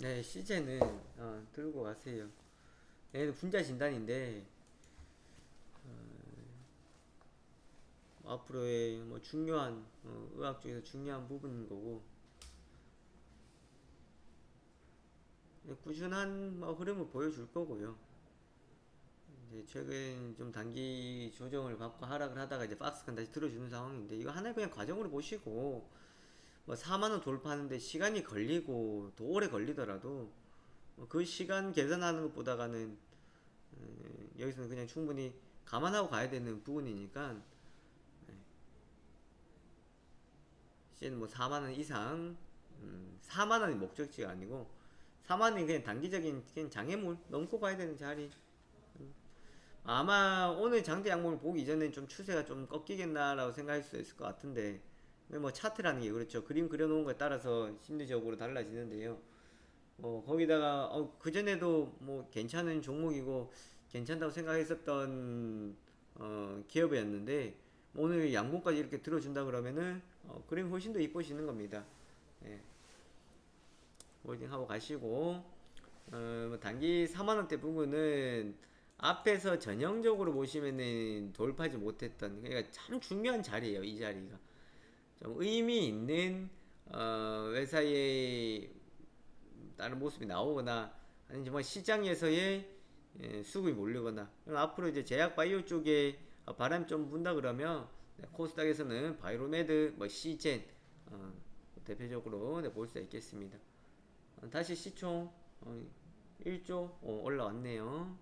네, 시제는 어, 들고 가세요. 얘는 분자 진단인데 어, 앞으로의 뭐 중요한 어, 의학 쪽에서 중요한 부분인 거고 네, 꾸준한 뭐 흐름을 보여줄 거고요. 이제 최근 좀 단기 조정을 받고 하락을 하다가 이제 박스권 다시 들어주는 상황인데 이거 하나의 그냥 과정으로 보시고 뭐 4만 원 돌파하는데 시간이 걸리고 더 오래 걸리더라도 뭐그 시간 계산하는 것보다가는 음, 여기서는 그냥 충분히 감안하고 가야 되는 부분이니까 네. 시는 뭐 4만 원 이상 음, 4만 원이 목적지가 아니고 4만 원이 그냥 단기적인 그냥 장애물 넘고 가야 되는 자리 음. 아마 오늘 장대 양봉을 보기 이전엔 좀 추세가 좀 꺾이겠나라고 생각할 수 있을 것 같은데 뭐 차트라는 게 그렇죠 그림 그려놓은 거에 따라서 심리적으로 달라지는데요 어, 거기다가, 어, 그 전에도 뭐 괜찮은 종목이고 괜찮다고 생각했었던, 어, 기업이었는데, 뭐 오늘 양봉까지 이렇게 들어준다 그러면은, 어, 그림 훨씬 더 이뻐지는 겁니다. 예. 홀딩 하고 가시고, 어, 뭐 단기 4만원대 부분은 앞에서 전형적으로 보시면은 돌파하지 못했던, 그러니까 참 중요한 자리예요, 이 자리가. 좀 의미 있는, 어, 회사의 다른 모습이 나오거나 아니면 정말 시장에서의 예, 수급이 몰리거나 앞으로 이제 제약 바이오 쪽에 어, 바람이 좀 분다 그러면 네, 코스닥에서는 바이로메드, 뭐 시젠 어, 대표적으로 네, 볼수 있겠습니다. 어, 다시 시총 어, 1조 어, 올라왔네요.